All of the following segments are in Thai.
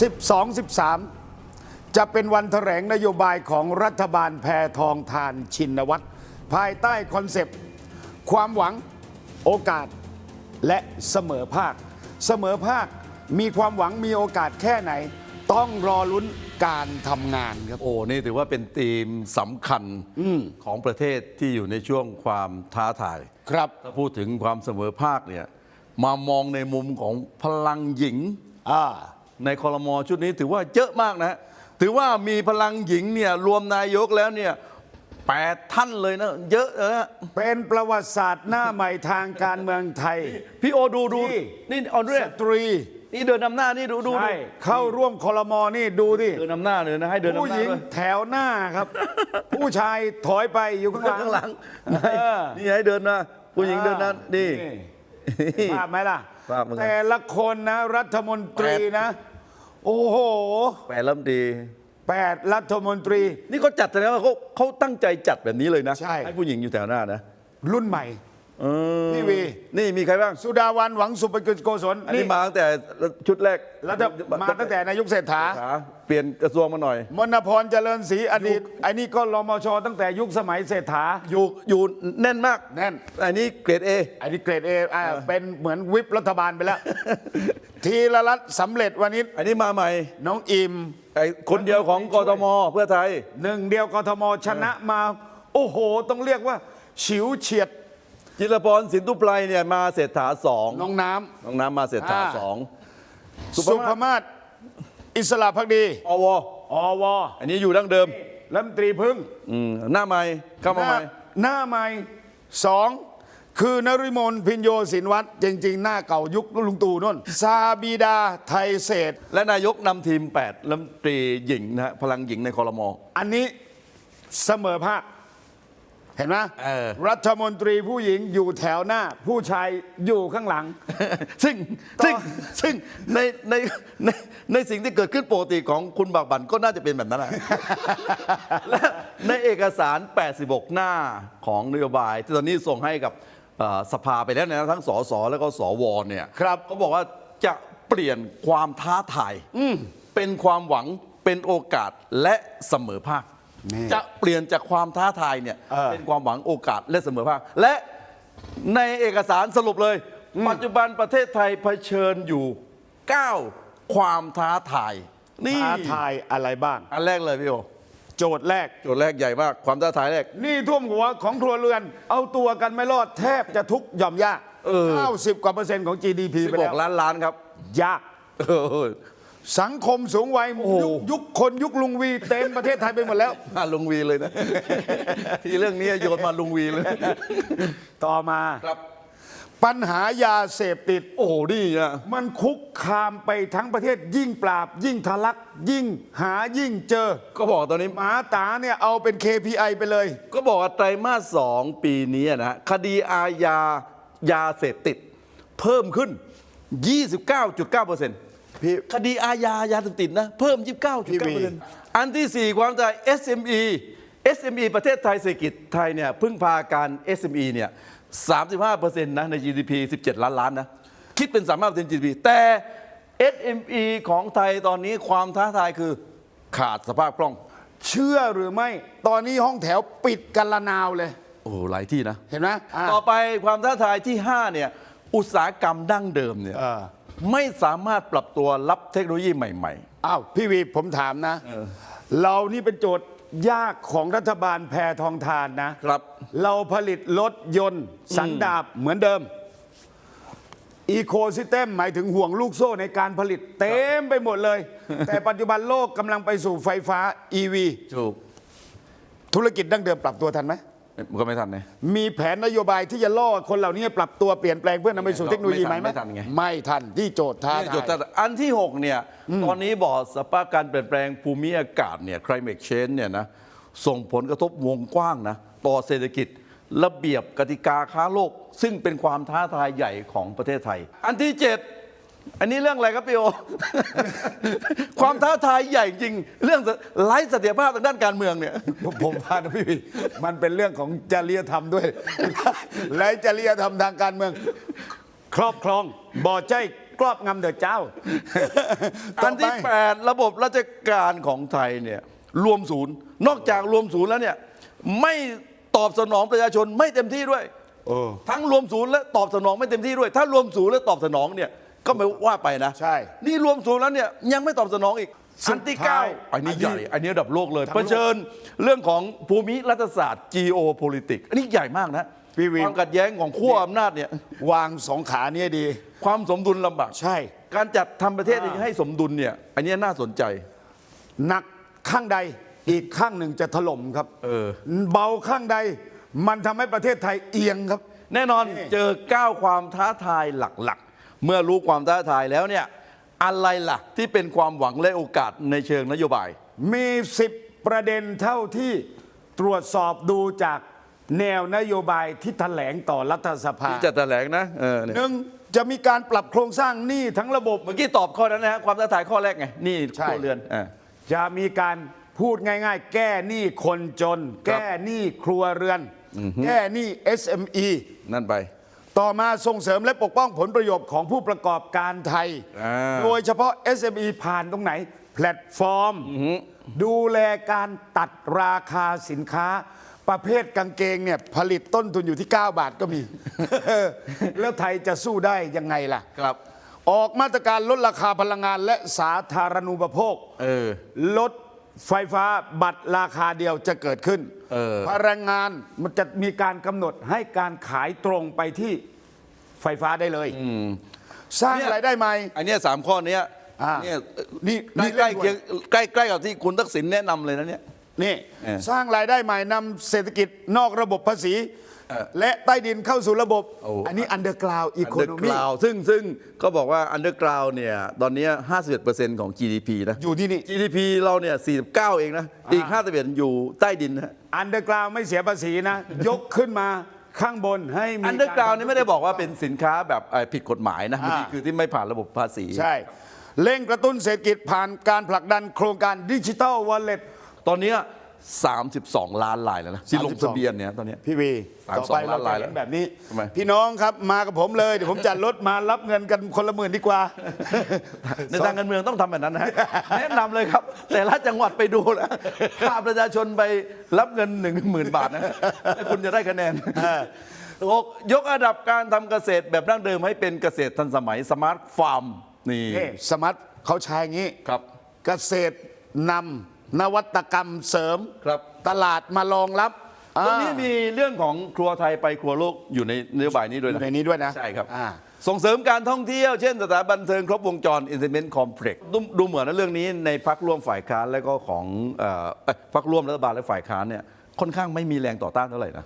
12 13 จะเป็นวันแถลงนโยบายของรัฐบาลแพทองทานชินวัตรภายใต้คอนเซปต์ ความหวังโอกาสและเสมอภาค เสมอภาคมีความหวังมีโอกาสแค่ไหน ต้องรอลุ้นการทำงานครับ โอ้ นี่ถือว่าเป็นธีมสำคัญของประเทศที่อยู่ในช่วงความท้าทาย ครับถ้าพูดถึงความเสมอภาคเนี่ยมามองในมุมของพลังหญิงอ่า ในคอรมอชุดนี้ถือว่าเยอะมากนะ ถือว่ามีพลังหญิงเนี่ยรวมนายกแล้วเนี่ยแปดท่านเลยนะเยอะเลยนะเป็นประวัติศาสตร์หน้าใหม่ทางการเมืองไทย พี่โอดูดูนี่นี่ออนเรสตรี นี่เดินนำหน้านี่ดูดูดูใช่เข้าร่วมคอรมอนี่ดูดิเดินนำหน้าเลยนะให้เดินผู้นำหหน้าญิงด้วยแถวหน้าครับ ผู้ชายถอยไปอยู่ข้างหลังข้างหลังเออนี่ให้เดินนะผู้หญิงเดินนั้นนี่เห็น ภาพไหมล่ะ ภาพเหมือนกัน แต่ละคนนะ รัฐมนตรีนะ โอ้โหแปดลำดีแปดรัฐมนตรี นี่เขาจัดแสดงว่าเขาเขาตั้งใจจัดแบบนี้เลยนะใช่ ผู้หญิงอยู่แถวหน้านะ รุ่นใหม่เออ พี่วี นี่มีใครบ้าง สุดาวันหวังสุภกิจโกศลอันนี้มาตั้งแต่ชุดแรกรัฐมาตั้งแต่นายกเศรษฐาขาเปลี่ยนกระทรวงมาหน่อย มณพรเจริญศรีอดีตไอ้นี่ก็รมชตั้งแต่ยุคสมัยเศรษฐา อยู่อยู่แน่นมาก แน่น อันนี้เกรดเอไอ้นี่เกรดเออ่าเป็นเหมือนวิปรัฐบาลไปแล้ว ทีละรัฐสำเร็จวันนี้ อันนี้มาใหม่ น้องอิมไอ้คนเดียวของกทมเพื่อไทย หนึ่งเดียวกทมชนะมา โอ้โห ต้องเรียกว่าฉิวเฉียด จิรพรสินทุไพรเนี่ยมาเศรษฐาสองน้องน้น้องน้ำมาเศรษฐาอ่า สองำสุสุภภาพมาศอิสระพักดี อวอวอันนี้อยู่ดั้งเดิมรัฐมนตรีพึ่งอืมหน้าใหม่เข้าหมาน้าใหม่ หน้าใหม่สองคือนริมนพินโยสินวัตรจริง ๆ หน้าเก่ายุคลุงตู่นุ่นซาบีดาไทยเศรษฐ์และนายกนำทีม8รัฐมนตรีหญิงนะฮะพลังหญิงในคอรมออันนี้เสมอภาค เห็นไหมเออรัฐมนตรีผู้หญิงอยู่แถวหน้า ผู้ชายอยู่ข้างหลัง ซึ่งต่อซึ่งซึ่งในในในในสิ่งที่เกิดขึ้นปกติของคุณบากบันก็น่าจะเป็นแบบนั้นแหละและในเอกสาร 86 หน้าของนโยบาย ที่ตอนนี้ส่งให้กับเอ่อสภาไปแล้วเนยนะทั้งสสแล้วก็สวเนี่ยครับเขาบอกว่าจะเปลี่ยนความท้าทายเป็นความหวังเป็นโอกาสและเสมอภาค นี่ จะเปลี่ยนจากความท้าทายเนี่ยเออ เป็นความหวังโอกาสและเสมอภาคและในเอกสารสรุปเลย ปัจจุบันประเทศไทยเผชิญอยู่ 9 ความท้าทาย นี่ท้าทายอะไรบ้าง อันแรกเลยพี่โอโจทย์แรก โจทย์แรกใหญ่มากความท้าทายแรก หนี่ท่วมหัวของครัวเรือน เอาตัวกันไม่รอดแทบจะทุกหย่อมยากเออ 90 กว่าเปอร์เซ็นต์ของ GDP ไปแล้ว16ล้านล้านครับ ยาก เออ สังคมสูงวัยโอ้โหยุคยุคคนยุคลุงวีเต็มประเทศไทยไปหมดแล้ว มาลุงวีเลยนะ ที่เรื่องนี้โยนมาลุงวีเลย ต่อมาครับปัญหายาเสพติด โอ้โหนี่นะมันคุกคามไปทั้งประเทศยิ่งปราบ ยิ่งทะลัก ยิ่งหายิ่งเจอ ก็บอกตอนนี้หมาตาเนี่ยเอาเป็น KPI ไปเลย ก็บอกว่าไตรมาสสองปีนี้นะฮะคดีอาญายาเสพติด เพิ่มขึ้น 29.9% พี่คดีอาญายาเสพติดนะ เพิ่ม 29.9%อันที่ 4 ความใจ SME SME ประเทศไทยเศรษฐกิจไทยเนี่ยพึ่งพาการ SME เนี่ย 35%นะใน GDP 17 ล้านล้านนะ คิดเป็น 35% GDP แต่ SME ของไทยตอนนี้ความท้าทายคือขาดสภาพคล่อง เชื่อหรือไม่ ตอนนี้ห้องแถวปิดกันละนาวเลย โอ้โหหลายที่นะ เห็นไหมอะต่อไปความท้าทายที่ 5 เนี่ย อุตสาหกรรมดั้งเดิมเนี่ยเออ ไม่สามารถปรับตัวรับเทคโนโลยีใหม่ อ้าวพี่วีผมถามนะ เรานี่เป็นโจทย์ยากของรัฐบาลแพทองทานนะ ๆ ครับ เราผลิตรถยนต์สันดาบเหมือนเดิม อีโคซิสเต็มหมายถึงห่วงลูกโซ่ในการผลิตเต็มไปหมดเลย แต่ปัจจุบันโลกกำลังไปสู่ไฟฟ้า EV ถูก ธุรกิจดั้งเดิมปรับตัวทันไหม มันก็ไม่ทันไงมีแผนนโยบายที่จะล่อคนเหล่านี้ให้ปรับตัวเปลี่ยนแปลงเพื่อนำไปสู่เทคโนโลยีใหม่ไหมไม่ทันไงไม่ทันที่โจทย์ท้านี่จุดทายท้าอันที่ 6 เนี่ย ตอนนี้บอกสภาพการเปลี่ยนแปลงภูมิอากาศเนี่ย climate change เนี่ยนะ ส่งผลกระทบวงกว้างนะ ต่อเศรษฐกิจระเบียบกติกาค้าโลก ซึ่งเป็นความท้าทายใหญ่ของประเทศไทย อันที่ 7 อันนี้เรื่องอะไรครับพี่โอ ความท้าทายใหญ่จริง เรื่องไร้เสถียรภาพทางด้านการเมืองเนี่ย ผมผมว่านะพี่วีมันเป็นเรื่องของจริยธรรมด้วยและจริยธรรมทางการเมือง ครอบครองบ่อใจกรอบงำเดือดเจ้า อันที่ต่ไป8ระบบราชการของไทยเนี่ยรวมศูนย์ นอกจากรวมศูนย์แล้วเนี่ยไม่ตอบสนองประชาชนไม่เต็มที่ด้วยเออทั้งรวมศูนย์และตอบสนองไม่เต็มที่ด้วย ถ้ารวมศูนย์และตอบสนองเนี่ย ก็ไม่ว่าไปนะใช่ นี่รวมศูนย์แล้วเนี่ยยังไม่ตอบสนองอีกสุอัดนที่ท้าเก้ายอันนี้ใหญ่ อันนี้ระดับโลกเลยทั้งเผโลกชิญเรื่องของภูมิรัฐศาสตร์ geopolitics อันนี้ใหญ่มากนะพี่วิวความขัดแย้งของขั้วอำนาจเนี่ยวางสองขาเนี่ยดี ความสมดุลลำบากใช่ การจัดทำประเทศให้สมดุลเนี่ย อันนี้น่าสนใจหนักข้างใดอีกข้างหนึ่งจะถล่มครับเออเบาข้างใดมันทำให้ประเทศไทยเอียงครับ แน่นอนนี่เจอก้าวความท้าทายหลักๆ เมื่อรู้ความท้าทายแล้วเนี่ยอะไรล่ะ ที่เป็นความหวังและโอกาสในเชิงนโยบาย มีสิบประเด็นเท่าที่ตรวจสอบดูจากแนวนโยบายที่แถลงต่อรัฐสภาที่จะแถลงนะเออเนี่ยหนึ่งจะมีการปรับโครงสร้างหนี้ทั้งระบบเมื่อกี้ตอบข้อนั้นนะฮะความท้าทายข้อแรกไงนี่ใช่ครัวเรือนอ่าจะมีการพูดง่ายๆ แก้หนี้คนจน แก้หนี้ครัวเรือน แก้หนี้ SME นั่นไป ต่อมาส่งเสริมและปกป้องผลประโยชน์ของผู้ประกอบการไทยอ่าโดยเฉพาะ SME ผ่านตรงไหน แพลตฟอร์ม ดูแลการตัดราคาสินค้า ประเภทกางเกงเนี่ยผลิตต้นทุนอยู่ที่ 9 บาทก็มี แล้วไทยจะสู้ได้ยังไงล่ะครับออกมาตรการลดราคาพลังงานและสาธารณูปโภคเออลด ไฟฟ้าบัตรราคาเดียวจะเกิดขึ้นเออพลังงานมันจะมีการกำหนดให้การขายตรงไปที่ไฟฟ้าได้เลย สร้างเนี่ยรายได้ใหม่อันเนี้ยสามข้อเนี้ยอ่าเนี่ยนี่ใกล้นี่ใกล้เร่งด่วนเคียงใกล้ใกล้กับที่คุณทักษิณแนะนำเลยนะเนี่ย นี่เออสร้างรายได้ใหม่นำเศรษฐกิจนอกระบบภาษีเออและใต้ดินเข้าสู่ระบบ โอ้ อันนี้อันเดอร์กราวอีโคโนมี Underground ซึ่งซึ่งก็บอกว่า underground เนี่ย ตอนเนี้ย51%ของ GDP นะ อยู่ที่นี่ GDP เราเนี่ย 49 เองนะ อีก 51 อยู่ใต้ดินนะฮะอันเดอร์กราวไม่เสียภาษีนะ ยกขึ้นมาข้างบนให้มี underground นี่ไม่ได้บอกว่าเป็นสินค้าแบบเอ่อผิดกฎหมายนะอ่าบางทีคือที่ไม่ผ่านระบบภาษี ใช่ เร่งกระตุ้นเศรษฐกิจผ่านการผลักดันโครงการดิจิ t a ลวอลเล็ต ตอนเนี้ย32 ล้านลายแล้วนะที่ลงทะเบียนเนี่ยตอนเนี้ย พี่วีสามต่อสองไปเราล้านลายจะแล้วเห็นแบบนี้ ทำไม พี่น้องครับมากับผมเลยเดี๋ยวผมจัดรถมารับเงินกันคนละหมื่นดีกว่า ในทางการเมืองต้องทำแบบนั้นนะฮะ แนะนำเลยครับ แต่ละจังหวัดไปดูนะพาประชาชนไปรับเงินหนึ่งหมื่นบาทนะแล้วคุณจะได้คะแนนหกยกระดับการทำเกษตรแบบดั้งเดิมให้เป็นเกษตรทันสมัยสมาร์ทฟาร์มนี่ นี่สมัติเขาใช้อย่างนี้ครับ เกษตรนำ นวัตกรรมเสริมครับ ตลาดมารองรับตรงนี้อ่ามีเรื่องของครัวไทยไปครัวโลกอยู่ในนโยบายนี้ด้วยอยู่นะ ในนี้ด้วยนะใช่ครับ อ่า ส่งเสริมการท่องเที่ยว เช่นสถานบันเทิงครบวงจร Entertainment Complex ดูดูเหมือนนะเรื่องนี้ในพักร่วมฝ่ายค้านและก็ของเอ่อเอ้ยพักร่วมรัฐบาลและฝ่ายค้านเนี่ยค่อนข้างไม่มีแรงต่อต้านเท่าไหร่นะ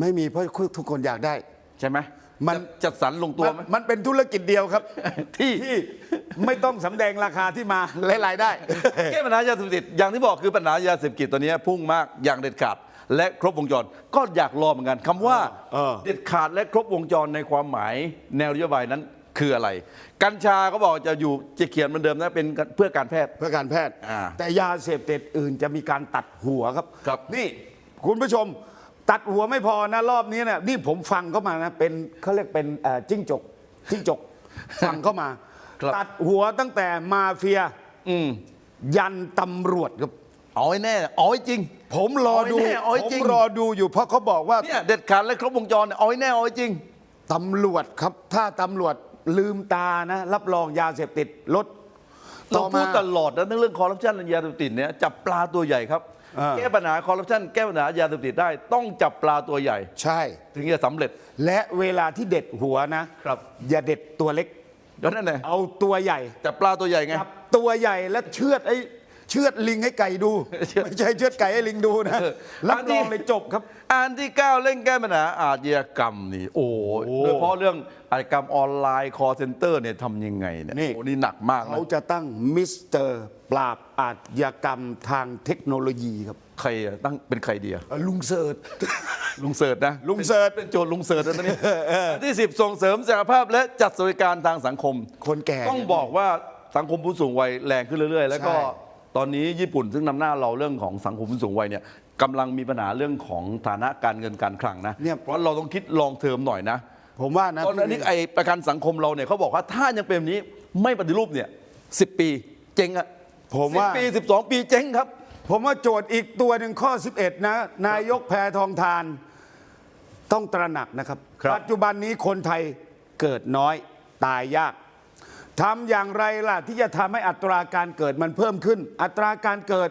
ไม่มีเพราะทุกคนอยากได้ ใช่ไหมมันจัดสรรลงตัวไหมมันมันเป็นธุรกิจเดียวครับ ที่ที่ ไม่ต้องสำแดงราคาที่มาและรายได้ แก้ปัญหายาเสพติดอย่างที่บอกคือปัญหายาเสพติดตอนนี้พุ่งมากอย่างเด็ดขาดและครบวงจรก็อยากรอเหมือนกันคำว่าเออเด็ดขาดและครบวงจรในความหมาย แนวนโยบายนั้นคืออะไร กัญชาเขาบอกจะอยู่จะเขียนเหมือนเดิมนะเป็นเพื่อการแพทย์เพื่อการแพทย์อ่าแต่ยาเสพติดอื่นจะมีการตัดหัวครับครับนี่คุณผู้ชมตัดหัวไม่พอนะรอบนี้นะนี่ผมฟังเข้ามานะเป็นเขาเรียกเป็นเอ่อจิ้งจกจิ้งจกฟังเข้ามา ครับ ตัดหัวตั้งแต่มาเฟีย อืมยันตำรวจครับ เอาให้แน่เอาให้จริง ผมรอดูเอาให้แน่เอาให้ผมจริงรอดูอยู่เพราะเขาบอกว่า เนี่ยเด็ดขาดและครบวงจรเนี่ยเอาให้แน่เอาให้จริง ตำรวจครับ ถ้าตำรวจลืมตานะ รับรองยาเสพติดลดเราพูดมตลอดนะเรื่องคอร์รัปชันและยาเสพติดเนี่ยจับปลาตัวใหญ่ครับ อ่า แก้ปัญหาคอร์รัปชันแก้ปัญหายาเสพติดได้ต้องจับปลาตัวใหญ่ ใช่ ถึงจะสำเร็จ และเวลาที่เด็ดหัวนะครับ อย่าเด็ดตัวเล็ก ก็นั่นแหละเอาตัวใหญ่จับปลาตัวใหญ่ไง จับตัวใหญ่และเชือดไอ้เชือดลิงให้ไก่ดูเชือดไม่ใช่เชือดไก่ให้ลิงดูนะเออรับรองเลยจบครับ อันที่9เร่งแก้ปัญหาอาชญากรรมนี่ โอ้โหโอ้โดยเฉพาะเรื่องอาชญากรรมออนไลน์ call center เนี่ยทำยังไงเนี่ยนี่โอ้นี่หนักมากนะเขาจะตั้งมิสเตอร์ปราบอาชญากรรมทางเทคโนโลยีครับ ใครอะตั้งเป็นใครเดียเอ่อลุงเสิร์ช ลุงเสิร์ชนะลุงเสิร์ช เป็นโจทย์ลุงเสิร์ชนะตอนนี้อันที่ 10 ส่งเสริมศักยภาพและจัดสวัสดิการทางสังคม คนแก่ ต้องบอกว่าสังคมผู้สูงวัยแรงขึ้นเรื่อย ๆ แล้วก็ใช่ ตอนนี้ญี่ปุ่นซึ่งนำหน้าเราเรื่องของสังคมผู้สูงวัยเนี่ยกำลังมีปัญหาเรื่องของฐานะการเงินการคลังนะเนี่ย เพราะเราต้องคิดลองเทอมหน่อยนะ ผมว่านะตอนนี้ไอประกันสังคมเราเนี่ยเขาบอกว่าถ้ายังเป็นแบบนี้ไม่ปฏิรูปเนี่ยสิปีเจ๊งอะผมว่า 10ปี 12 ปีเจ๊งครับ ผมว่าโจทย์อีกตัวหนึ่งข้อ 11 นะ นายกแพทองทาน ต้องตระหนักนะครับครับ ปัจจุบันนี้คนไทยเกิดน้อยตายยากทำอย่างไรล่ะ ที่จะทำให้อัตราการเกิดมันเพิ่มขึ้น อัตราการเกิด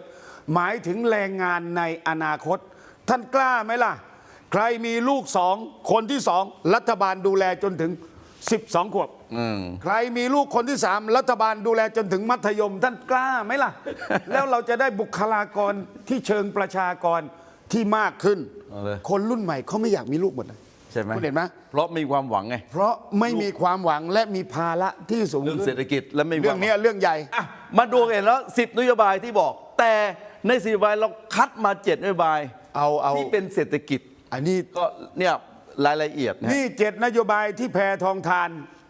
หมายถึงแรงงานในอนาคต ท่านกล้าไหมล่ะ ใครมีลูกสองคนที่สองรัฐบาลดูแลจนถึง 12 ขวบใครมีลูกคนที่สามรัฐบาลดูแลจนถึงมัธยม ท่านกล้าไหมล่ะ แล้วเราจะได้บุคลากรที่เชิงประชากร ที่มากขึ้น เอาเลย คนรุ่นใหม่เขาไม่อยากมีลูกหมดเลยใช่ไหมคุณเห็นไหมเพราะมีความหวังไงเพราะไม่มีความหวังและมีภาระที่สูงเรื่องขึ้นเศรษฐกิจและไม่มีเรื่องความหวั เนี้ยเรื่องใหญ่ อะมาดูกันแล้วสิบนโยบายที่บอก แต่ในสิบนโยบายเราคัดมาเจ็ดนโยบายเอาเอา ที่เป็นเศรษฐกิจอันนี้ ก็เนี่ยรายละเอียดนะนี่เจ็ดนโยบายที่แพทองทาน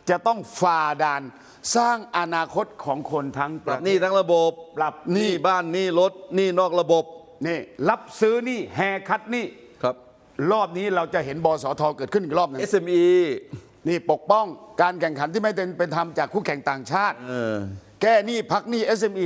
จะต้องฝ่าด่าน สร้างอนาคตของคนทั้งปปรัระบหเทนี้ศ ทั้งระบบปรับหนี้บ้านหนี้รถหนี้นอกระบบ นี่รับซื้อนี่แฮคัดนี่ครับ รอบนี้เราจะเห็นบสทเกิดขึ้นอีกรอบหนึง SME นี่ปกป้องการแข่งขันที่ไม่เป็นเป็นธรรมจากคู่แข่งต่างชาติ เออ แก้หนี้พักหนี้ SME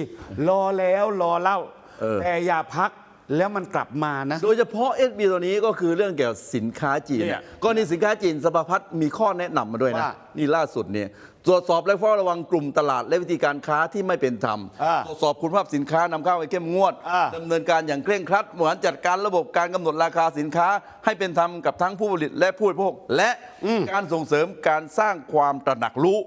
รอแล้วรอเล่า เออ แต่อย่าพัก แล้วมันกลับมานะ โดยเฉพาะ SB ตัวนี้ก็คือเรื่องเกี่ยวกับสินค้าจีนเนี่เนี่ยยกรณีสินค้าจีนสภาพัฒน์มีข้อแนะนำมาด้วยนะ ว่า นี่ล่าสุดเนี่ยตรวจสอบและเฝ้าระวังกลุ่มตลาด และวิธีการค้าที่ไม่เป็นธรรม อ่าตรวจสอบคุณภาพสินค้านำเข้าให้เข้มงวดอ่า ดำเนินการอย่างเคร่งครัดเหมือนจัดการระบบการกำหนดราคาสินค้า ให้เป็นธรรมกับทั้งผู้ผลิตและผู้บริโภคและการส่งเสริมการสร้างความตระหนักรู้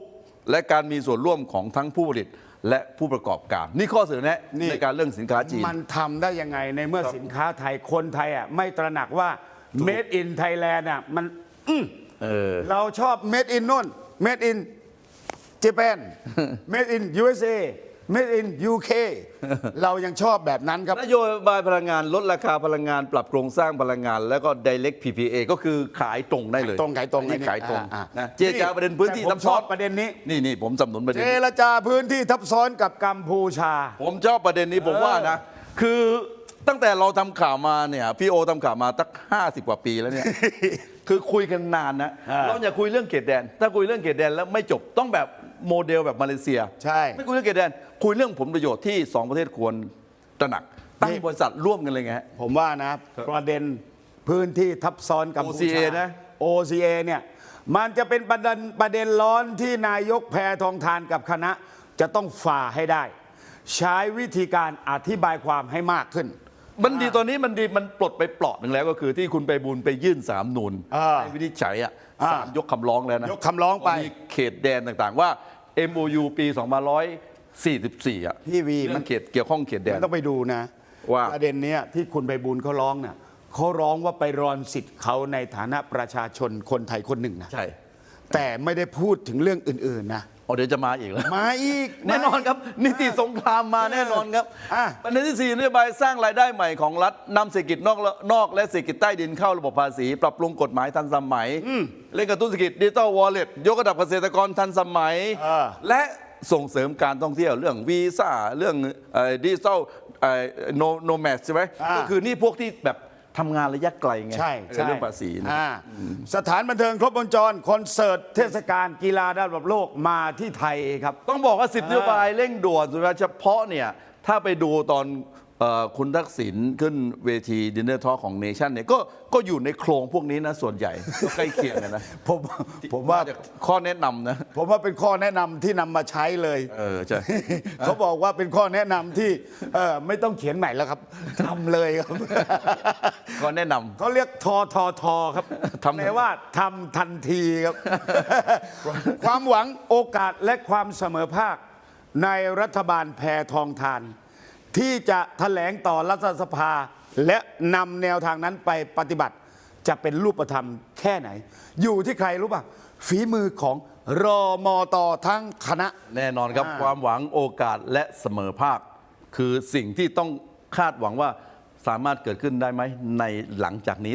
และการมีส่วนร่วมของทั้งผู้ผลิต และผู้ประกอบการ นี่ข้อเสนอแนะนี่ในการเรื่องสินค้าจีน มันทำได้ยังไงในเมื่อสินค้าไทยคนไทยอะไม่ตระหนักว่า made in Thailand อะมันเออ เราชอบ made in นู่น made in Japan made in USA made in UK เรายังชอบแบบนั้นครับ นโยบายพลังงานลดราคาพลังงาน ปรับโครงสร้างพลังงาน แล้วก็ direct PPA ก็คือขายตรงได้เลยขายตรงขายตรงอันนี้อันนี้ขายตรงอ่าอ่านะเจรจาประเด็นพื้นที่แต่ผมทับซ้อนชอบประเด็นนี้ นี่นี่ผมสนับสนุนประเด็เจนนี้ รจาพื้นที่ทับซ้อนกับกัมพูชา ผมชอบประเด็นนี้ผมเออว่านะ คือตั้งแต่เราทำข่าวมาเนี่ยพี่โอทำข่าวมาตั้งห้าสิบกว่าปีแล้วเนี่ย คือคุยกันนานนะ อ่า เราอย่าคุยเรื่องเขตแดน ถ้าคุยเรื่องเขตแดนแล้วไม่จบต้องแบบ โมเดลแบบมาเลเซีย ใช่ ไม่คุยเรื่องเขตแดน คุยเรื่องผลประโยชน์ที่สองประเทศควรตระหนัก ตั้งนี่บริษัทร่วมกันเลยไงฮะ ผมว่านะ ประเด็นพื้นที่ทับซ้อนกัมพูชา OCA นะ OCA เนี่ย มันจะเป็นประเด็นประเด็นร้อนที่นายกแพทองทานกับคณะ จะต้องฝ่าให้ได้ ใช้วิธีการอธิบายความให้มากขึ้น มันดีตอนนี้มันดีมันปลดไปเปลอดหนึ่งแล้วก็คือที่คุณไปบุญไปยื่นสามนูนอ่าให้วินิจฉัยอะอ่า ศาลยกคำร้องแล้วนะยกคำร้องไปมีเขตแดนต่างๆ ว่า MOU ปี2544 อะพี่วีมัมันนเขตเกี่ยวข้องเขตแดมันนต้องไปดูนะว่า ประเด็นเนี้ยที่คุณไปบูลย์เขาร้องน่ะเขาร้องว่าไปรอนสิทธิ์เขาในฐานะประชาชนคนไทยคนหนึ่งนะ ใช่ แต่ไม่ได้พูดถึงเรื่องอื่น ๆ นะ อ๋อเดี๋ยวจะมาอีกแล้ว มาอีกแน่นอนครับ นิติสงครามมาแน่นอนครับอะประเด็นที่สี่นโยบายสร้างรายได้ใหม่ของรัฐนำเศรษฐกิจนอกและนอกและเศรษฐกิจใต้ดินเข้าระบบภาษี ปรับปรุงกฎหมายทันสมัย เร่งกระตุ้นเศรษฐกิจดิจิตอลวอลเล็ตยกระดับเกษตรกรทันสมัยเออและส่งเสริมการท่องเที่ยวเรื่องวีซ่าเรื่องดิจิตอลโนโนแมสใช่ไหมอ่าก็คือนี่พวกที่แบบ ทำงานระยะไกลไงใช่เออใช่เรื่องภาษีนะอ่าสถานบันเทิงครบวงจรคอนเสิร์ตเทศกาลกีฬาระดับโลกมาที่ไทยครับ ต้องบอกว่า10นโยบายเร่งด่วนโดยเฉพาะเนี่ยถ้าไปดูตอนเอ่อ คุณทักษิณขึ้นเวทีดินเนอร์ทอของเนชั่นเนี่ยก็ก็อยู่ในโครงพวกนี้นะส่วนใหญ่ ก็ใกล้เคียงกันนะผมผมว่าจากข้อแนะนำนะ ผมว่าเป็นข้อแนะนำที่นำมาใช้เลย เออใช่เขาบอกว่าเป็นข้อแนะนำที่เออไม่ต้องเขียนใหม่แล้วครับทำเลยครับข้อแนะนำเขาเรียกทอทอทอครับทำแปลว่าทำทันทีครับ ความหวังโอกาสและความเสมอภาคในรัฐบาลแพทองทาน ที่จะแถลงต่อรัฐสภา และนำแนวทางนั้นไปปฏิบัติ จะเป็นรูปธรรมแค่ไหน อยู่ที่ใครรู้ป่ะฝีมือของรอมอตอทั้งคณะ แน่นอนครับ อ่า ความหวังโอกาสและเสมอภาค คือสิ่งที่ต้องคาดหวังว่าสามารถเกิดขึ้นได้ไหมในหลังจากนี้